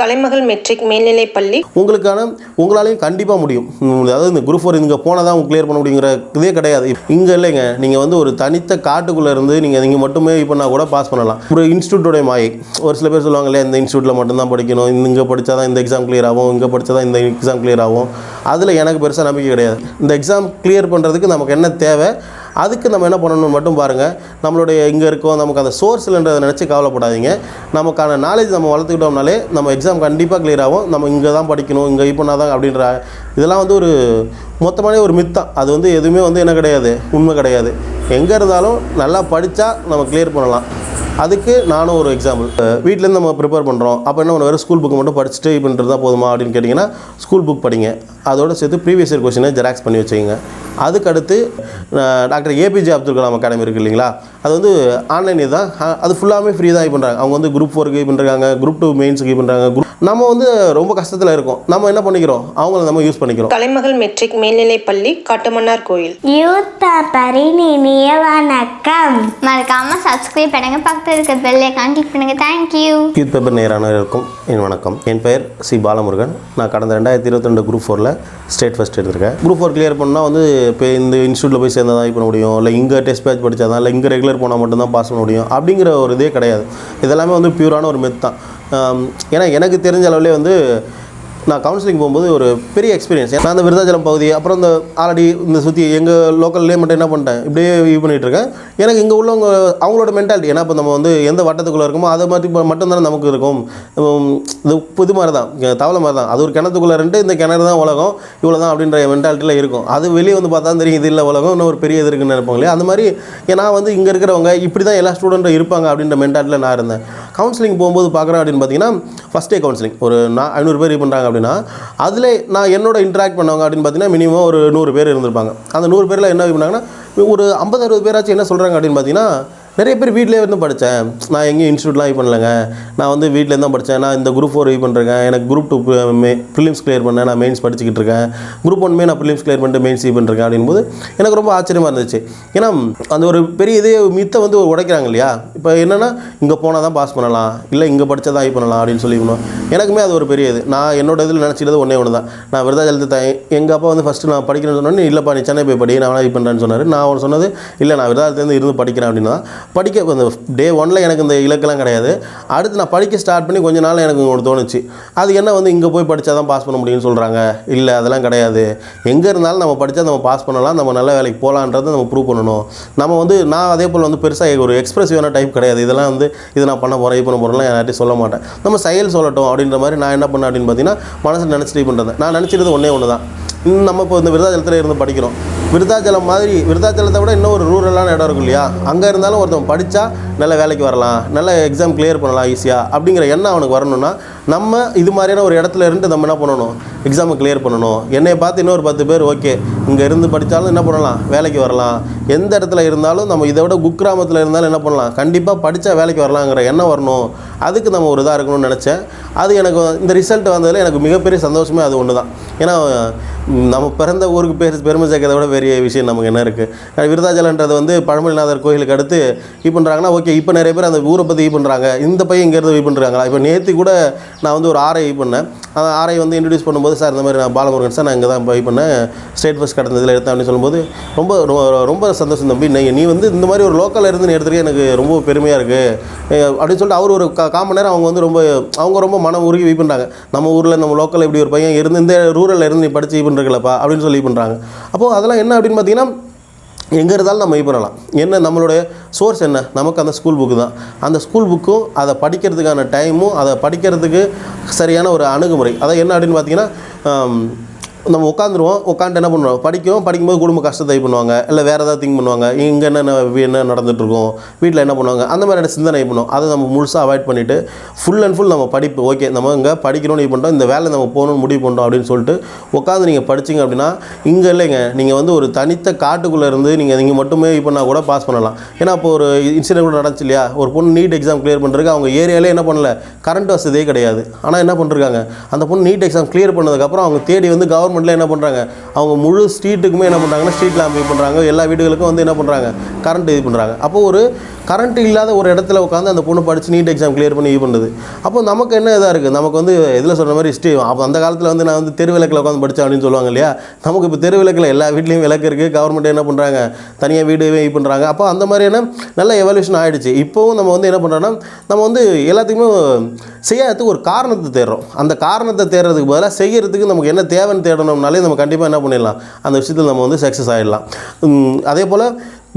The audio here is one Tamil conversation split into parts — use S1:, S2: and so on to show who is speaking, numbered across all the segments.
S1: கலைமகள் மெட்ரிக் மேல்நிலைப் பள்ளி.
S2: உங்களுக்கான உங்களாலையும் கண்டிப்பாக முடியும். அதாவது இந்த குரூப் ஃபோர் இங்கே போனால் தான் கிளியர் பண்ண முடியுங்கிற இதே கிடையாது. இங்கே இல்லைங்க. நீங்கள் வந்து ஒரு தனித்த காட்டுக்குள்ளே இருந்து நீங்கள் நீங்கள் மட்டுமே இப்போ கூட பாஸ் பண்ணலாம். ஒரு இன்ஸ்டியூட்டோடைய மாயை. ஒரு சில பேர் சொல்லுவாங்க இல்லையா இந்த இன்ஸ்டியூட்டில் மட்டும்தான் படிக்கணும். இந்த இங்கே படித்தா தான் இந்த எக்ஸாம் கிளியர் ஆகும். இங்கே படித்தா தான் இந்த எக்ஸாம் கிளியர் ஆகும். அதில் எனக்கு பெருசாக நம்பிக்கை கிடையாது. இந்த எக்ஸாம் கிளியர் பண்ணுறதுக்கு நமக்கு என்ன தேவை? அதுக்கு நம்ம என்ன பண்ணணும்னு மட்டும் பாருங்கள் நம்மளுடைய இங்கே இருக்கோம் நமக்கு அந்த சோர்ஸ் இல்லைன்றதை நினச்சி கவலைப்படாதீங்க. நமக்கான நாலேஜ் நம்ம வளர்த்துக்கிட்டோம்னாலே நம்ம எக்ஸாம் கண்டிப்பாக கிளியர் ஆகும். நம்ம இங்கே தான் படிக்கணும் இங்கே இப்போ தான் அப்படின்ற இதெல்லாம் வந்து ஒரு மொத்தமானே ஒரு மித்தான் அது வந்து எதுவுமே வந்து என்ன கிடையாது? உண்மை கிடையாது. எங்கே இருந்தாலும் நல்லா படித்தா நம்ம கிளியர் பண்ணலாம். அதுக்கு நானும் ஒரு எக்ஸாம்பிள் வீட்டிலேருந்து நம்ம ப்ரிப்பேர் பண்ணுறோம் அப்போ என்ன ஒன்று ஸ்கூல் புக் மட்டும் படிச்சுட்டு தான் போதுமா அப்படின்னு கேட்டிங்கன்னா ஸ்கூல் புக் படிங்க. அதோட சேர்த்து ப்ரீவியஸ் இயர் கொஸ்டினை ஜெராக்ஸ் பண்ணி வச்சுக்கோங்க. அதுக்கடுத்து doctor APJ Abdul Kalam academy இருக்குது இல்லைங்களா? அது வந்து ஆன்லைன் தான். அது ஃபுல்லாமே ஃப்ரீ தான் பண்ணுறாங்க அவங்க வந்து குரூப் ஃபோருக்கு பண்ணுறாங்க குரூப் டூ மெயின்ஸுக்கு பண்ணுறாங்க குரூப் நம்ம வந்து ரொம்ப கஷ்டத்தில் இருக்கோம். நம்ம என்ன பண்ணிக்கிறோம்? அவங்கள நம்ம யூஸ் பண்ணிக்கிறோம்.
S1: கலைமகள் மெட்ரிக் மேல்நிலைப் பள்ளி காட்டுமன்னார் கோயில்.
S3: யூத்தா பரிணினிய வணக்கம்
S4: மறக்காம சப்ஸ்கிரைப் பண்ணுங்க. பக்கத்தில் இருக்க பெல்லை ஐக்கான் கிளிக் பண்ணுங்கள் தேங்க்யூ
S2: யூத் பேப்பர் நேரானவர்களுக்கும் என் வணக்கம். என் பெயர் சி பாலமுருகன். நான் கடந்த ரெண்டாயிரத்தி இருபத்தி ரெண்டு குரூப் ஃபோரில் ஸ்டேட் ஃபஸ்ட் எடுத்திருக்கேன். குரூப் ஃபோர் கிளியர் பண்ணால் வந்து இப்போ இந்த இன்ஸ்டியூட்டில் போய் சேர்ந்தா தான் பண்ண முடியும். இல்லை இங்கே டெஸ்ட் பேட்ச் படித்தா தான் இல்லை இங்கே ரெகுலர் போனால் மட்டும்தான் பாஸ் பண்ண முடியும். அப்படிங்கிற ஒரு இதே கிடையாது. இதெல்லாமே வந்து பியூரான ஒரு மெத் தான். ஏன்னா எனக்கு தெரிஞ்ச அளவுலேயே வந்து நான் கவுன்சிலிங் போகும்போது ஒரு பெரிய எக்ஸ்பீரியன்ஸ் நான் அந்த விருதாச்சலம் பகுதி அப்புறம் இந்த ஆல்ரெடி இந்த சுற்றி எங்கள் லோக்கல்லே மட்டும் என்ன பண்ணிட்டேன்? இப்படியே இது பண்ணிகிட்டு இருக்கேன். எனக்கு இங்கே உள்ளவங்க அவங்களோட மென்டாலிட்டி ஏன்னா இப்போ நம்ம வந்து எந்த வட்டத்துக்குள்ளே இருக்கோமோ அதை மாதிரி இப்போ மட்டும்தானே நமக்கு இருக்கும். இது புது மாதிரி தான் தவளை மாதிரி தான் அது ஒரு கிணத்துக்குள்ளே ரெண்டு இந்த கிணறு தான் உலகம் இவ்வளோ தான் அப்படின்ற மென்டாலிட்டியில் இருக்கும். அது வெளியே வந்து பார்த்தா தெரியும் இது இல்லை உலகம் இன்னும் ஒரு பெரிய இது இருக்குன்னு நினைப்பாங்க இல்லையா? அந்த மாதிரி நான் வந்து இங்கே இருக்கிறவங்க இப்படி தான் எல்லா ஸ்டூடெண்ட்டும் இருப்பாங்க அப்படின்ற மென்டாலிட்டியில் நான் இருந்தேன். கவுன்சிலிங் போகும்போது பார்க்குறேன் அப்படின்னு பார்த்தீங்கன்னா ஃபஸ்ட் டே கவுன்சிலிங் ஒரு நான் ஐநூறு பேர் பண்ணுறாங்க அப்படின்னா அதில் நான் என்னோட இன்ட்ராக்ட் பண்ணவங்க அப்படின்னு பார்த்தீங்கன்னா மினிமம் ஒரு நூறு பேர் இருந்திருப்பாங்க. அந்த நூறு பேரில் என்ன பண்ணாங்கன்னா ஒரு ஐம்பது அறுபது பேராச்சும் என்ன சொல்கிறாங்க அப்படின்னு பார்த்தீங்கன்னா நிறைய பேர் வீட்டிலே இருந்து படித்தேன். நான் எங்கேயும் இன்ஸ்டியூட்லாம் இது பண்ணலைங்க. நான் வந்து வீட்டில் தான் படித்தேன். நான் இந்த குரூப் ஃபோர் இது பண்ணுறேன் எனக்கு குரூப் டூ ப்ரிலிம்ஸ் கிளியர் பண்ணேன். நான் மெயின்ஸ் படிச்சுக்கிட்டு இருக்கேன். குரூப் ஒன்மே நான் ஃபிலிம்ஸ் கிளியர் பண்ணிட்டு மெயின்ஸ் இது பண்ணுறேன் அப்படின்போது எனக்கு ரொம்ப ஆச்சரியமாக இருந்துச்சு. ஏன்னா அந்த ஒரு பெரிய இதே மித்தை வந்து உடைக்கிறாங்க இல்லையா? இப்போ என்னென்னா இங்கே போனால் தான் பாஸ் பண்ணலாம். இல்லை இங்கே படித்தா தான் இது பண்ணலாம் அப்படின்னு சொல்லி எனக்குமே அது ஒரு பெரிய இது. நான் என்னோட இதில் நினச்சிக்கிறது ஒன்றே ஒன்று தான் நான் விருதாச்சலத்தை தான் எங்கள் அப்பா வந்து ஃபஸ்ட்டு நான் படிக்கணும்னு சொன்னோன்னே இல்லைப்பா நீ சென்னை போய் படி நான் வேணா இது பண்ணுறேன்னு சொன்னார். நான் அவர் சொன்னது இல்லை நான் விருதாச்சலத்துலேருந்து இருந்து படிக்கிறேன் அப்படின்னா படிக்க இந்த டே ஒன்ல எனக்கு இந்த இலக்கெல்லாம் கிடையாது. அடுத்து நான் படிக்க ஸ்டார்ட் பண்ணி கொஞ்ச நாள் எனக்கு ஒன்று தோணுச்சு. அது என்ன வந்து இங்கே போய் படித்தா தான் பாஸ் பண்ண முடியும்னு சொல்கிறாங்க இல்லை அதெல்லாம் கிடையாது. எங்கே இருந்தாலும் நம்ம படித்தா நம்ம பாஸ் பண்ணலாம். நம்ம நல்ல வேலைக்கு போகலான்றதை நம்ம ப்ரூவ் பண்ணணும். நம்ம வந்து நான் அதே போல் வந்து பெருசாக ஒரு எக்ஸ்பிரசிவான டைப் கிடையாது. இதெல்லாம் வந்து இது நான் பண்ண போகிறேன் இது பண்ண போகிறேன்லாம் யார்ட்டையும் சொல்ல மாட்டேன். நம்ம செயல் சொல்லட்டும் அப்படின்ற மாதிரி நான் என்ன பண்ணேன் அப்படின்னு பார்த்தீங்கன்னா மனசில் நினச்சிட்டு பண்ணுறது நான் நினச்சிருது ஒன்றே ஒன்று தான் நம்ம இப்போ இந்த விருதாச்சலத்தில் இருந்து படிக்கிறோம். விருதாச்சலம் மாதிரி விருதாச்சலத்தை விட இன்னும் ஒரு ரூரலான இடம் இருக்கும் இல்லையா? அங்கே இருந்தாலும் ஒருத்தன் படித்தா நல்ல வேலைக்கு வரலாம் நல்ல எக்ஸாம் கிளியர் பண்ணலாம் ஈஸியாக அப்படிங்கிற எண்ணம் அவனுக்கு வரணும்னா நம்ம இது மாதிரியான ஒரு இடத்துல இருந்து நம்ம என்ன பண்ணணும்? எக்ஸாமை கிளியர் பண்ணணும். என்னை பார்த்து இன்னொரு பத்து பேர் ஓகே இங்கே இருந்து படித்தாலும் என்ன பண்ணலாம்? வேலைக்கு வரலாம். எந்த இடத்துல இருந்தாலும் நம்ம இதை விட குக்கிராமத்தில் இருந்தாலும் என்ன பண்ணலாம்? கண்டிப்பாக படித்தா வேலைக்கு வரலாங்கிற எண்ணம் வரணும். அதுக்கு நம்ம ஒரு இதாக இருக்கணும்னு நினச்சேன். அது எனக்கு இந்த ரிசல்ட் வந்ததில் எனக்கு மிகப்பெரிய சந்தோஷமே அது ஒன்று தான். ஏன்னா நம்ம பிறந்த ஊருக்கு பேர் பெருமை சேர்க்கறத விட பெரிய விஷயம் நமக்கு என்ன இருக்குது விருதாச்சலன்றது வந்து பழமொழிநாதர் கோயிலுக்கு அடுத்து இது பண்ணுறாங்கன்னா ஓகே இப்போ நிறைய பேர் அந்த ஊரை பற்றி இது பண்ணுறாங்க இந்த பையன் இங்கேருந்து இது பண்ணுறாங்களா இப்போ நேற்று கூட நான் வந்து ஒரு ஆரை இது பண்ணேன். அந்த ஆரை வந்து இன்ட்ரடியூஸ் பண்ணும்போது சார் இந்த மாதிரி நான் பாலமுருகன் சார் நான் இங்கே தான் இது பண்ணேன் ஸ்டேட் ஃபஸ்ட் கடந்ததில் எடுத்தேன் அப்படின்னு சொல்லும்போது ரொம்ப ரொம்ப சந்தோஷம் தம்பி. நீ நீ வந்து இந்த மாதிரி ஒரு லோக்கலில் இருந்து நீ எடுத்துருக்க எனக்கு ரொம்ப பெருமையாக இருக்குது அப்படின்னு சொல்லிட்டு அவர் ஒரு கா காமன் நேரம் அவங்க வந்து ரொம்ப அவங்க ரொம்ப மனம் உருகி இது பண்ணுறாங்க நம்ம ஊரில் நம்ம லோக்கலில் இப்படி ஒரு பையன் இருந்து இந்த ரூரலில் இருந்து நீ படித்து இது பண்ணுறீங்களப்பா அப்படின்னு சொல்லி பண்ணுறாங்க அப்போது அதெல்லாம் என்ன அப்படின்னு பார்த்தீங்கன்னா எங்கே இருந்தாலும் நம்ம இது பண்ணலாம். என்ன நம்மளுடைய சோர்ஸ் என்ன? நமக்கு அந்த ஸ்கூல் புக்கு தான். அந்த ஸ்கூல் புக்கும் அதை படிக்கிறதுக்கான டைமும் அதை படிக்கிறதுக்கு சரியான ஒரு அணுகுமுறை. அதை என்ன அப்படின்னு பார்த்தீங்கன்னா நம்ம உட்காந்துருவோம் உட்காந்து என்ன பண்ணுவோம்? படிக்கும் படிக்கும்போது குடும்ப கஷ்டத்தை இது பண்ணுவாங்க. இல்லை வேறு ஏதாவது திங்க் பண்ணுவாங்க. இங்கே என்னென்ன என்ன நடந்துகிட்ருக்கோம் வீட்டில் என்ன பண்ணுவாங்க? அந்த மாதிரியான சிந்தனை பண்ணுவோம். அதை நம்ம முழுசாக அவாய்ட் பண்ணிவிட்டு ஃபுல் அண்ட் ஃபுல் நம்ம படிப்பு ஓகே நம்ம இங்கே படிக்கணும்னு இது பண்ணிட்டோம். இந்த வேலை நம்ம போகணும்னு முடிவு பண்ணுறோம் அப்படின்னு சொல்லிட்டு உட்காந்து நீங்கள் படிச்சீங்க அப்படின்னா இங்கே இல்லைங்க. நீங்கள் வந்து ஒரு தனித்த காட்டுக்குள்ளே இருந்து நீங்கள் நீங்கள் மட்டுமே இப்போ பண்ணால் கூட பாஸ் பண்ணலாம். ஏன்னா இப்போ ஒரு இன்சிடென்ட் கூட நடந்துச்சு இல்லையா? ஒரு பொண்ணு நீட் எக்ஸாம் கிளியர் பண்ணுறதுக்கு அவங்க ஏரியாவிலே என்ன பண்ணல? கரண்ட் வசதியே கிடையாது. ஆனால் என்ன பண்ணுறாங்க அந்த பொண்ணு நீட் எக்ஸாம் கிளியர் பண்ணதுக்கப்புறம் அவங்க தேடி வந்து கவர்மெண்ட் கவர்மெண்ட்டில் என்ன பண்ணுறாங்க அவங்க முழு ஸ்ட்ரீட்டுக்குமே என்ன பண்ணுறாங்கன்னா ஸ்ட்ரீட் லேம்ப் இது பண்ணுறாங்க எல்லா வீடுகளுக்கும் வந்து என்ன பண்ணுறாங்க கரண்ட் இது பண்ணுறாங்க அப்போ ஒரு கரண்ட் இல்லாத ஒரு இடத்துல உட்காந்து அந்த பொண்ணு படித்து நீட் எக்ஸாம் கிளியர் பண்ணி இது பண்ணுது அப்போ நமக்கு என்ன இதாக இருக்குது நமக்கு வந்து இதில் சொன்ன மாதிரி ஹிஸ்ட்ரி அப்போ அந்த காலத்தில் வந்து நான் வந்து தெரு விளக்கில் உட்காந்து படித்தேன் அப்படின்னு சொல்லுவாங்க இல்லையா? நமக்கு இப்போ தெரு விளக்கில் எல்லா வீட்லேயும் விளக்கு இருக்குது கவர்மெண்ட் என்ன பண்ணுறாங்க தனியாக வீடு இது பண்ணுறாங்க அப்போ அந்த மாதிரியான நல்ல எவல்யூஷன் ஆகிடுச்சு இப்போவும் நம்ம வந்து என்ன பண்ணுறோன்னா நம்ம வந்து எல்லாத்துக்குமே செய்யாததுக்கு ஒரு காரணத்தை தேடுறோம். அந்த காரணத்தை தேடுறதுக்கு பதிலாக செய்கிறதுக்கு நமக்கு என்ன தேவைன்னு பண்ணோம்னாலே நம்ம கண்டிப்பாக என்ன பண்ணிடலாம்? அந்த விஷயத்தில் நம்ம வந்து சக்ஸஸ் ஆகிடலாம் அதே போல்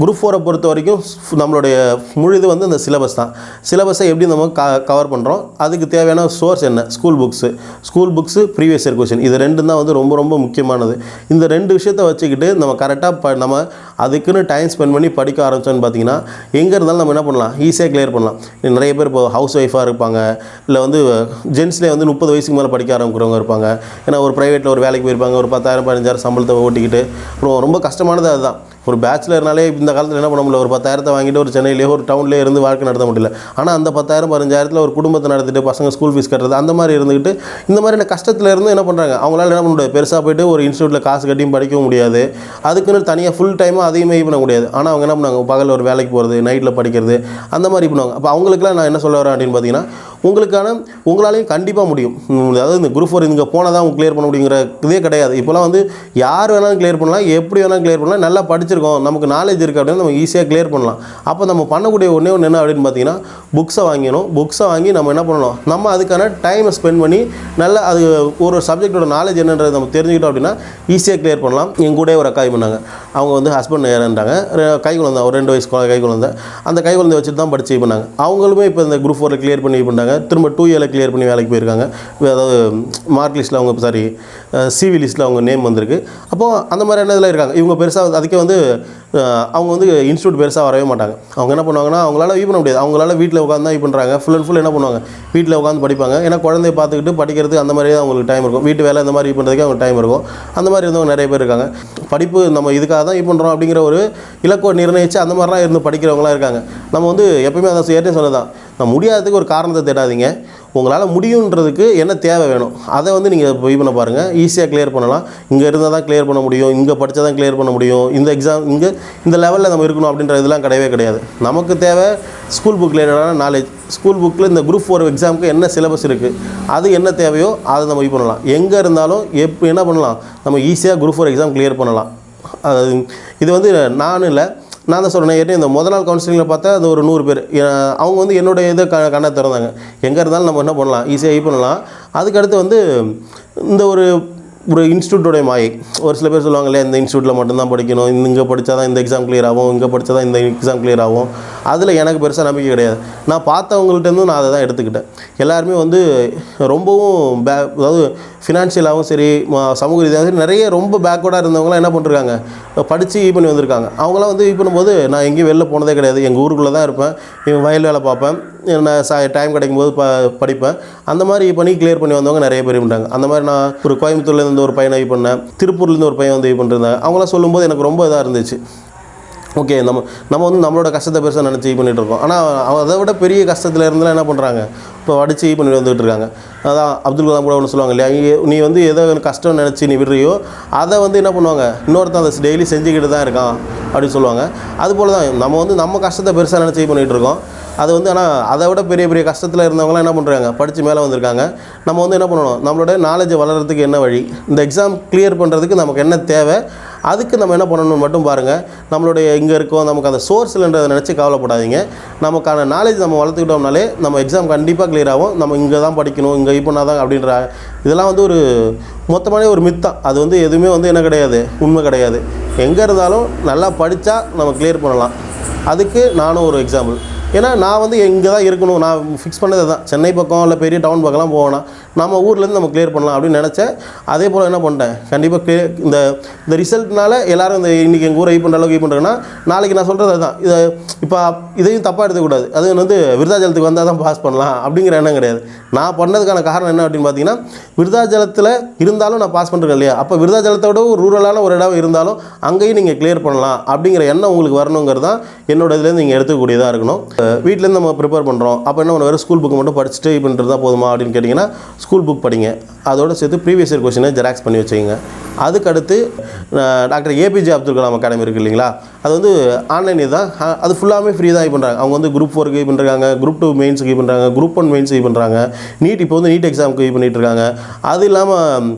S2: குரூப் ஃபோரை பொறுத்த வரைக்கும் ஸ்- நம்மளுடைய முழுது வந்து இந்த சிலபஸ் தான். சிலபஸை எப்படி நம்ம க கவர் பண்ணுறோம் அதுக்கு தேவையான சோர்ஸ் என்ன? School books school books previous year question இது ரெண்டும் தான் வந்து ரொம்ப ரொம்ப முக்கியமானது. இந்த ரெண்டு விஷயத்தை வச்சுக்கிட்டு நம்ம கரெக்டாக ப நம்ம அதுக்குன்னு டைம் ஸ்பெண்ட் பண்ணி படிக்க ஆரம்பித்தோம்னு பார்த்தீங்கன்னா எங்கே இருந்தாலும் நம்ம என்ன பண்ணலாம்? ஈஸியாக கிளியர் பண்ணலாம். நிறைய பேர் இப்போ ஹவுஸ் ஒய்ஃபாக இருப்பாங்க. இல்லை வந்து ஜென்ஸ்லேயே வந்து முப்பது வயசுக்கு மேலே படிக்க ஆரம்பிக்கிறவங்க இருப்பாங்க. ஏன்னா ஒரு ப்ரைவேட்டில் ஒரு வேலைக்கு போயிருப்பாங்க. ஒரு பத்தாயிரம் பதினஞ்சாயிரம் சம்பளத்தை ஓட்டிக்கிட்டு. அப்புறம் ரொம்ப கஷ்டமானது அதுதான். ஒரு பேச்சுலர்னாலே இந்த காலத்தில் என்ன பண்ண முடியல? ஒரு பத்தாயிரத்தை வாங்கிட்டு ஒரு சென்னையிலேயே ஒரு டவுன்லேயே இருந்து வாழ்க்கை நடத்த முடியல. ஆனால் அந்த பத்தாயிரம் பதினஞ்சாயிரத்தில் ஒரு குடும்பத்தை நடத்திட்டு பசங்க ஸ்கூல் ஃபீஸ் கட்டுறது அந்த மாதிரி இருந்துக்கிட்டு இந்த மாதிரியான கஷ்டத்தில் இருந்து என்ன பண்ணுறாங்க அவங்களால என்ன பண்ண முடியாது. பெருசாக போயிட்டு ஒரு இன்ஸ்டியூட்டில் காசு கட்டியும் படிக்கவும் முடியாது. அதுக்குன்னு தனியாக ஃபுல் டைமாக அதையுமே இது பண்ண முடியாது. ஆனால் அவங்க என்ன பண்ணாங்க பகலில் ஒரு வேலைக்கு போகிறது நைட்டில் படிக்கிறது அந்த மாதிரி பண்ணுவாங்க. அப்போ அவங்களுக்குலாம் நான் என்ன சொல்ல வரேன் அப்படின்னு பார்த்தீங்கன்னா உங்களுக்கான உங்களாலையும் கண்டிப்பாக முடியும். அதாவது இந்த குரூப் ஃபோர் இங்கே போனால் தான் கிளியர் பண்ண முடியுங்கிற இதே கிடையாது. இப்போலாம் வந்து யார் வேணாலும் கிளியர் பண்ணலாம் எப்படி வேணாலும் கிளியர் பண்ணலாம் நல்லா படிச்சிருக்கோம் நமக்கு நாலேஜ் இருக்குது அப்படின்னு நம்ம ஈஸியாக கிளியர் பண்ணலாம். அப்போ நம்ம பண்ணக்கூடிய ஒன்றே ஒன்று என்ன அப்படின்னு பார்த்தீங்கன்னா புக்ஸை வாங்கிடணும். புக்ஸை வாங்கி நம்ம என்ன பண்ணணும்? நம்ம அதுக்கான டைமை ஸ்பெண்ட் பண்ணி நல்லா அது ஒரு சப்ஜெக்டோட நாலேஜ் என்னன்றது நம்ம தெரிஞ்சுக்கிட்டோம் அப்படின்னா ஈஸியாக கிளியர் பண்ணலாம். எங்கள் கூட ஒரு அக்கா பண்ணாங்க அவங்க வந்து ஹஸ்பண்ட் இறந்துட்டாங்க. கை குழந்தை ஒரு ரெண்டு வயசு கை குழந்தை. அந்த கை குழந்தை வச்சுட்டு தான் படிச்சு பண்ணாங்க. அவங்களுமே இப்போ இந்த குரூப் ஃபோரில் கிளியர் பண்ணி பண்ணாங்க பண்ணாங்க திரும்ப டூ இயரில் கிளியர் பண்ணி வேலைக்கு போயிருக்காங்க. அதாவது மார்க் லிஸ்ட்டில் அவங்க சாரி சிவி லிஸ்ட்டில் அவங்க நேம் வந்திருக்கு. அப்போது அந்த மாதிரியான இதில் இருக்காங்க? இவங்க பெருசாக அதுக்கே வந்து அவங்க வந்து இன்ஸ்டியூட் பெருசாக வரவே மாட்டாங்க. அவங்க என்ன பண்ணுவாங்கன்னா அவங்களால இது பண்ண முடியாது. அவங்களால வீட்டில் உட்காந்து தான் இது பண்ணுறாங்க ஃபுல் அண்ட் ஃபுல் என்ன பண்ணுவாங்க? வீட்டில் உட்காந்து படிப்பாங்க. ஏன்னா குழந்தைய பார்த்துக்கிட்டு படிக்கிறது அந்த மாதிரி தான் அவங்களுக்கு டைம் இருக்கும். வீட்டு வேலை இந்த மாதிரி பண்ணுறதுக்கு அவங்க டைம் இருக்கும். அந்த மாதிரி இருந்தவங்க நிறைய பேர் இருக்காங்க. படிப்பு நம்ம இதுக்காக தான் இது பண்ணுறோம் அப்படிங்கிற ஒரு இலக்கை நிர்ணயித்து அந்த மாதிரிலாம் இருந்து படிக்கிறவங்களாம் இருக்காங்க. நம்ம வந்து எப்பயுமே அதை ஏற்கனவே சொல்லதான் நான் முடியாததுக்கு ஒரு காரணத்தை தேடாதீங்க. உங்களால் முடியுன்றதுக்கு என்ன தேவை வேணும்? அதை வந்து நீங்கள் போய் பண்ண பாருங்கள் ஈஸியாக கிளியர் பண்ணலாம். இங்கே இருந்தால் தான் கிளியர் பண்ண முடியும். இங்கே படித்தா தான் கிளியர் பண்ண முடியும். இந்த எக்ஸாம் இங்கே இந்த லெவலில் நம்ம இருக்கணும் அப்படின்ற இதெல்லாம் கிடையவே கிடையாது. நமக்கு தேவை ஸ்கூல் புக் ரிலேட்டடான நாலேஜ் ஸ்கூல் புக்கில் இந்த குரூப் ஃபோர் எக்ஸாமுக்கு என்ன சிலபஸ் இருக்குது அது என்ன தேவையோ அதை நம்ம இது பண்ணலாம். எங்கே இருந்தாலும் எப்போ என்ன பண்ணலாம்? நம்ம ஈஸியாக குரூப் ஃபோர் எக்ஸாம் கிளியர் பண்ணலாம். அது இது வந்து நான் இல்லை நான் தான் சொல்கிறேன் ஏற்கனவே இந்த முதல் நாள் கவுன்சிலிங்கில் பார்த்தா அது ஒரு நூறு பேர். அவங்க வந்து என்னுடைய இதை க கண்ணை திறந்தாங்க. எங்கே இருந்தாலும் நம்ம என்ன பண்ணலாம்? ஈஸியாக இது பண்ணலாம். அதுக்கடுத்து வந்து இந்த ஒரு ஒரு இன்ஸ்டியூட்டோடைய மாயை. ஒரு சில பேர் சொல்லுவாங்களே இந்த இன்ஸ்டியூட்டில் மட்டும்தான் படிக்கணும். இங்கே படித்தா தான் இந்த எக்ஸாம் கிளியர் ஆகும். இங்கே படித்தா தான் இந்த எக்ஸாம் கிளியர் ஆகும். அதில் எனக்கு பெருசாக நம்பிக்கை கிடையாது. நான் பார்த்தவங்கள்ட்டேருந்து நான் அதை தான் எடுத்துக்கிட்டேன். எல்லாருமே வந்து ரொம்பவும் பே அதாவது ஃபினான்ஷியலாகவும் சரி சமூக ரீதியாகவும் சரி நிறைய ரொம்ப பேக்வர்டாக இருந்தவங்களாம் என்ன பண்ணிருக்காங்க? படித்து இது பண்ணி வந்திருக்காங்க. அவங்களாம் வந்து இது பண்ணும்போது நான் எங்கேயும் வெளில போனதே கிடையாது. எங்கள் ஊருக்குள்ளே தான் இருப்பேன். எங்கள் வயல் வேலை பார்ப்பேன். நான் ச டைம் கிடைக்கும் போது ப படிப்பேன். அந்த மாதிரி பண்ணி கிளியர் பண்ணி வந்தவங்க நிறைய பேர் பண்ணுறாங்க அந்த மாதிரி நான் ஒரு கோயம்புத்தூர்லேருந்து ஒரு பையனை இது பண்ணேன். திருப்பூர்லேருந்து ஒரு பையன் வந்து இது பண்ணிருந்தாங்க. அவங்களாம் சொல்லும்போது எனக்கு ரொம்ப இதாக இருந்துச்சு. ஓகே நம்ம நம்ம வந்து நம்மளோட கஷ்டத்தை பெருசாக நினச்சி பண்ணிகிட்டு இருக்கோம். ஆனால் அதை விட பெரிய கஷ்டத்தில் இருந்தெல்லாம் என்ன பண்ணுறாங்க இப்போ அடிச்சு பண்ணிட்டு பண்ணி இருக்காங்க. அதான் அப்துல் கலாம் கூட ஒன்று சொல்லுவாங்க இல்லையா? நீ- வந்து ஏதோ கஷ்டம் நினச்சி நீ விடுறியோ அதை வந்து என்ன பண்ணுவாங்க? இன்னொருத்தன் அதை டெய்லி செஞ்சுக்கிட்டு தான் இருக்கான். அப்படின்னு சொல்லுவாங்க. அதுபோல் தான் நம்ம வந்து நம்ம கஷ்டத்தை பெருசாக நினச்சி பண்ணிகிட்டு இருக்கோம். அது வந்து ஆனால் அதை விட பெரிய பெரிய கஷ்டத்தில் இருந்தவங்களாம் என்ன பண்ணுறாங்க படித்து மேலே வந்திருக்காங்க. நம்ம வந்து என்ன பண்ணணும்? நம்மளோட நாலேஜை வளர்கிறதுக்கு என்ன வழி? இந்த எக்ஸாம் கிளியர் பண்ணுறதுக்கு நமக்கு என்ன தேவை? அதுக்கு நம்ம என்ன பண்ணணும்னு மட்டும் பாருங்கள் நம்மளுடைய இங்கே இருக்கோம் நமக்கு அந்த சோர்ஸ் இல்லைன்றதை நினச்சி கவலைப்படாதீங்க. நமக்கான நாலேஜ் நம்ம வளர்த்துக்கிட்டோம்னாலே நம்ம எக்ஸாம் கண்டிப்பாக கிளியர் ஆகும். நம்ம இங்கே தான் படிக்கணும் இங்கே இப்போ நான் தான் அப்படின்ற இதெல்லாம் வந்து ஒரு மொத்தமானே ஒரு மித்தம் அது வந்து எதுவுமே வந்து என்ன கிடையாது உண்மை கிடையாது. எங்கே இருந்தாலும் நல்லா படித்தா நம்ம கிளியர் பண்ணலாம். அதுக்கு நானும் ஒரு எக்ஸாம்பிள் ஏன்னா நான் வந்து இங்கே தான் இருக்கணும். நான் ஃபிக்ஸ் பண்ணது தான் சென்னை பக்கம் இல்லை பெரிய டவுன் பக்கம்லாம் போவேனா. நம்ம ஊர்லேருந்து நம்ம கிளியர் பண்ணலாம் அப்படின்னு நினச்சேன். அதே போல் என்ன பண்ணிட்டேன்? கண்டிப்பாக கிளியர் இந்த இந்த ரிசல்ட்னால எல்லாரும் இந்த இன்றைக்கி எங்கள் ஊரை ஈ பண்ணுற அளவுக்கு ஈ பண்ணுறாங்கன்னா நாளைக்கு நான் சொல்கிறது அதுதான். இதை இப்போ இதையும் தப்பாக எடுத்துக்கூடாது. அது வந்து விருதாச்சலத்துக்கு வந்தால் தான் பாஸ் பண்ணலாம் அப்படிங்கிற எண்ணம் கிடையாது. நான் பண்ணதுக்கான காரணம் என்ன அப்படின்னு பார்த்தீங்கன்னா விருதாச்சலத்தில் இருந்தாலும் நான் பாஸ் பண்ணுறேன் இல்லையா? அப்போ விருதாச்சலத்தோட ஒரு ரூரலான ஒரு இடம் இருந்தாலும் அங்கேயும் நீங்கள் கிளியர் பண்ணலாம் அப்படிங்கிற எண்ணம் உங்களுக்கு வரணுங்கிறது தான் என்னோட இதுலேருந்து நீங்கள் எடுத்துக்கூடியதாக இருக்கணும். வீட்டிலேருந்து நம்ம ப்ரிப்பேர் பண்ணுறோம் அப்போ என்ன பண்ணுவார் ஸ்கூல் புக் மட்டும் படிச்சுட்டு இது பண்ணுறது தான் போதுமா அப்படின்னு கேட்டிங்கன்னா ஸ்கூல் புக் படிங்க. அதோட சேர்த்து ப்ரீவியஸ் இயர் கொஷினை ஜெராக்ஸ் பண்ணி வச்சுக்கோங்க. அதுக்கடுத்து doctor APJ Abdul Kalam academy இருக்குது இல்லைங்களா? அது வந்து ஆன்லைன் தான் அது ஃபுல்லாமே ஃப்ரீ தான் பண்ணுறாங்க அவங்க வந்து குரூப் ஃபோருக்கு பண்ணுறாங்க குரூப் டூ மெயின்ஸுக்கு பண்ணுறாங்க குரூப் ஒன் மெயின்ஸுக்கு பண்ணுறாங்க நீட் இப்போ வந்து நீட் எக்ஸாமுக்கு பண்ணிட்டு இருக்காங்க. அது இல்லாமல்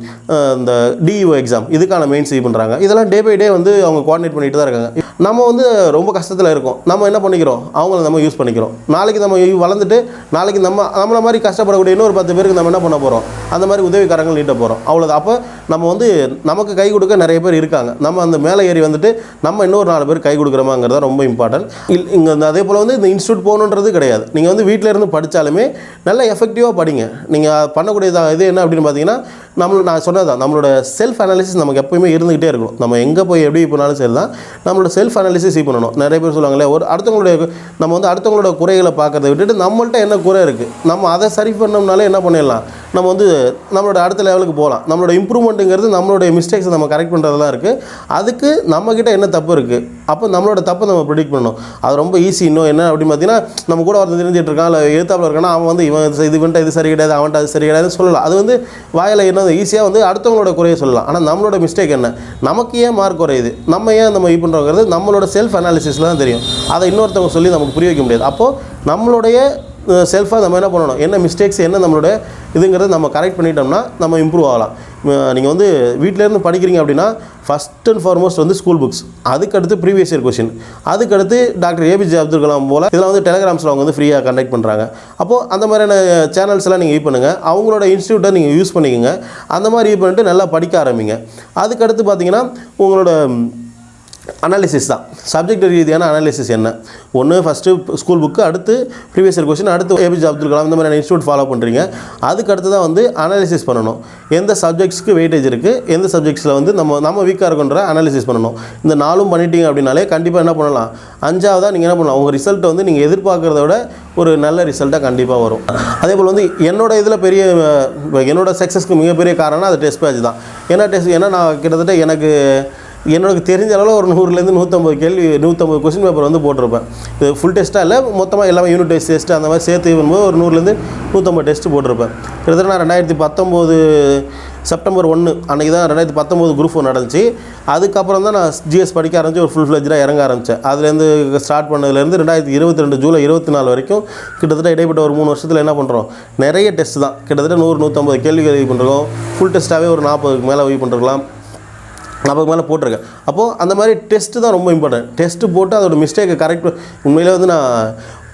S2: இந்த டிஇஓ எக்ஸாம் இதுக்கான மெயின்ஸ் இது பண்ணுறாங்க இதெல்லாம் டே பை டே வந்து அவங்க கோஆர்டினேட் பண்ணிட்டு தான் இருக்காங்க. நம்ம வந்து ரொம்ப கஷ்டத்தில் இருக்கோம். நம்ம என்ன பண்ணிக்கிறோம்? அவங்கள நம்ம யூஸ் பண்ணிக்கிறோம். நாளைக்கு நம்ம வளர்ந்துட்டு நாளைக்கு நம்ம நம்மளை மாதிரி கஷ்டப்படக்கூடிய இன்னொரு பத்து பேருக்கு நம்ம என்ன பண்ண போகிறோம் அந்த மாதிரி உதவிக்காரங்கள் நீட்ட போகிறோம் அவ்வளோதான் அப்போ நம்ம வந்து நமக்கு கை கொடுக்க நிறைய பேர் இருக்காங்க. நம்ம அந்த மேலே ஏறி வந்துட்டு நம்ம இன்னொரு நாலு பேர் கை கொடுக்குறோமாங்கிறத தான் ரொம்ப இம்பார்ட்டன்ட் இல் இங்கே இந்த அதே போல் வந்து இந்த இன்ஸ்டியூட் போகணுன்றது கிடையாது. நீங்கள் வந்து வீட்டில் இருந்து படித்தாலுமே நல்லா எஃபெக்டிவாக படிங்க. நீங்கள் பண்ணக்கூடியதாக இது என்ன அப்படின்னு பார்த்தீங்கன்னா நம்ம நான் சொன்னதான் நம்மளோட செல்ஃப் அனாலிசிஸ் நமக்கு எப்பயுமே இருந்துகிட்டே இருக்கணும். நம்ம எங்கே போய் எப்படி போனாலும் சரி தான் நம்மளோட செல்ஃப் அனாலிசிஸ் பண்ணணும். நிறைய பேர் சொல்லுவாங்களே ஒரு அடுத்தவங்களுடைய நம்ம வந்து அடுத்தவங்களோட குறைகளை பார்க்கறத விட்டுட்டு நம்மள்ட்ட என்ன குறை இருக்குது நம்ம அதை சரி பண்ணோம்னாலே என்ன பண்ணிடலாம்? நம்ம வந்து நம்மளோட அடுத்த லெவலுக்கு போகலாம். நம்மளோட இம்ப்ரூவ்மெண்ட்டுங்கிறது நம்மளுடைய மிஸ்டேக்ஸை நம்ம கரெக்ட் பண்ணுறதுலாம் இருக்குது அதுக்கு நம்மக்கிட்ட என்ன தப்பு இருக்குது அப்போ நம்மளோட தப்பை நம்ம ப்ரிடிக்ட் பண்ணணும். அது ரொம்ப ஈஸி இன்னும் என்ன அப்படின்னு பார்த்தீங்கன்னா நம்ம கூட ஒருத்தர் தெரிஞ்சுட்டு இருக்கான் இல்லை எழுத்தாப்பில் இருக்கானா அவன் வந்து இவன் இது வந்துட்டு இது சரி கிடையாது அவன்ட்டு அது சரி கிடையாதுன்னு சொல்லலாம். அது வந்து வாயில் என்ன ஈஸியாக வந்து அடுத்தவங்களோட குறைய சொல்லலாம். ஆனால் நம்மளோட மிஸ்டேக் என்ன? நமக்கு ஏன் மார்க் குறையுது? நம்ம ஏன் நம்ம இது பண்ணுறோங்கிறது நம்மளோட செல்ஃப் அனாலிசிஸில் தான் தெரியும். அதை இன்னொருத்தவங்க சொல்லி நமக்கு புரிய வைக்க முடியாது. அப்போது நம்மளுடைய செல்ஃபாக நம்ம என்ன பண்ணணும்? என்ன மிஸ்டேக்ஸ் என்ன நம்மளோட இதுங்கிறத நம்ம கரெக்ட் பண்ணிட்டோம்னா நம்ம இம்ப்ரூவ் ஆகலாம். நீங்கள் வந்து வீட்டிலேருந்து படிக்கிறீங்க அப்படின்னா ஃபஸ்ட் அண்ட் ஃபார்மோஸ்ட் வந்து ஸ்கூல் புக்ஸ் அதுக்கடுத்து ப்ரீவியஸ் இயர் கொஷின் அதுக்கடுத்து டாக்டர் ஏபிஜே அப்துல் கலாம் போல் இதெல்லாம் வந்து டெலகிராம்ஸில் அவங்க வந்து ஃப்ரீயாக கண்டக்ட் பண்ணுறாங்க அப்போது அந்த மாதிரியான சேனல்ஸ்லாம் நீங்கள் யூஸ் பண்ணுங்கள் அவங்களோட இன்ஸ்டியூட்டை நீங்கள் யூஸ் பண்ணிக்கோங்க. அந்த மாதிரி யூஸ் பண்ணிட்டு நல்லா படிக்க ஆரம்பிங்க. அதுக்கடுத்து பார்த்தீங்கன்னா உங்களோட அனாலிசிஸ் தான். சப்ஜெக்ட் ரீதியான அனாலிசிஸ் என்ன? ஒன்று ஃபஸ்ட்டு ஸ்கூல் புக்கு அடுத்து ப்ரீவியஸ் இயர் கொஸ்டின் அடுத்து ஏபிஜே அப்துல் கலாம் இந்த மாதிரியான இன்ஸ்டியூட் ஃபாலோ பண்ணுறீங்க அதுக்கு அடுத்து தான் வந்து அனாலிசிஸ் பண்ணணும். எந்த சப்ஜெக்ட்ஸ்க்கு வெயிட்டேஜ் இருக்குது எந்த சப்ஜெக்ட்ஸில் வந்து நம்ம நம்ம வீக்காக இருக்குன்ற அனாலிசிஸ் பண்ணணும். இந்த நாலும் பண்ணிட்டீங்க அப்படின்னாலே கண்டிப்பாக என்ன பண்ணலாம்? அஞ்சாவதாக நீங்கள் என்ன பண்ணலாம்? உங்கள் ரிசல்ட்டை வந்து நீங்கள் எதிர்பார்க்குறத விட ஒரு நல்ல ரிசல்ட்டாக கண்டிப்பாக வரும். அதே போல் வந்து என்னோட இதில் பெரிய என்னோடய என்னோட சக்ஸஸ்க்கு மிகப்பெரிய காரணம் அது டெஸ்ட் பேட்ச் தான். ஏன்னா டெஸ்ட் ஏன்னா நான் கிட்டத்தட்ட எனக்கு எனக்கு தெரிஞ்ச அளவில் ஒரு நூறுலேருந்து நூற்றம்பது கேள்வி நூற்றம்பது கொஸ்டின் பேப்பர் வந்து போட்டிருப்பேன். இது ஃபுல் டெஸ்ட்டாக இல்லை மொத்தமாக எல்லாமே யூனிட் டெஸ்ட் டெஸ்ட் அந்த மாதிரி சேர்த்து பண்ணும்போது ஒரு நூறுலேருந்து நூற்றம்பது டெஸ்ட் போட்டிருப்பேன். கிட்டத்தட்ட நான் ரெண்டாயிரத்தி பத்தொம்போது செப்டம்பர் ஒன்று அன்றைக்கி தான் ரெண்டாயிரத்தி பத்தொம்போது குரூப் ஒன்று நடந்துச்சு. அதுக்கப்புறம் தான் நான் ஜிஎஸ் படிக்க ஆரம்பிச்சு ஒரு ஃபுல் ஃப்ளெஜ்டாக இறங்க ஆரம்பித்தேன் அதுலேருந்து ஸ்டார்ட் பண்ணதுலேருந்து ரெண்டாயிரத்தி இருபத்தி ரெண்டு ஜூலை இருபத்தி நாலு வரைக்கும் கிட்டத்தட்ட இடைப்பட்ட ஒரு மூணு வருஷத்தில் என்ன பண்ணுறோம் நிறைய டெஸ்ட் தான். கிட்டத்தட்ட நூறு நூற்றம்பது கேள்வி கேள்வி பண்ணுறோம் ஃபுல் டெஸ்ட்டாகவே ஒரு நாற்பதுக்கு மேலே வை பண்ணுறலாம் நாற்பது மேலே போட்டிருக்கேன் அப்போது அந்த மாதிரி டெஸ்ட்டு தான் ரொம்ப இம்பார்ட்டன்ட் டெஸ்ட்டு போட்டு அதோட மிஸ்டேக்கை கரெக்ட் உண்மையில் வந்து நான்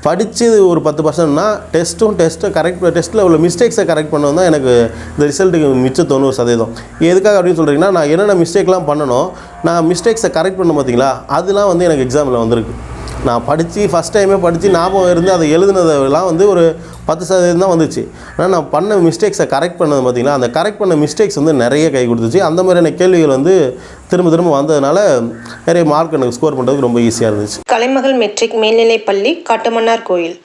S2: படித்தது ஒரு பத்து பர்சன்ட்னா டெஸ்ட்டும் டெஸ்ட்டும் கரெக்ட் டெஸ்ட்டில் உள்ள மிஸ்டேக்ஸை கரெக்ட் பண்ணது தான் எனக்கு இந்த ரிசல்ட்டுக்கு மிச்சம் தொண்ணூறு சதவீதம். எதுக்காக அப்படின்னு சொல்கிறீங்கன்னா நான் என்னென்ன மிஸ்டேக்லாம் பண்ணணும் நான் மிஸ்டேக்ஸை கரெக்ட் பண்ண பார்த்தீங்களா அதெல்லாம் வந்து எனக்கு எக்ஸாமில் வந்திருக்கு. நான் படித்து ஃபஸ்ட் டைமே படித்து ஞாபகம் இருந்து அதை எழுதுனதெல்லாம் வந்து ஒரு பத்து சதவீதம் தான் வந்துச்சு. ஆனால் நான் பண்ண மிஸ்டேக்ஸை கரெக்ட் பண்ணது பார்த்திங்கன்னா அந்த கரெக்ட் பண்ண மிஸ்டேக்ஸ் வந்து நிறைய கை கொடுத்துச்சு. அந்த மாதிரியான கேள்விகள் வந்து திரும்ப திரும்ப வந்ததுனால நிறைய மார்க் எனக்கு ஸ்கோர் பண்ணுறதுக்கு ரொம்ப ஈஸியாக இருந்துச்சு.
S1: கலைமகள் மெட்ரிக் மேல்நிலைப்பள்ளி காட்டுமன்னார் கோயில்.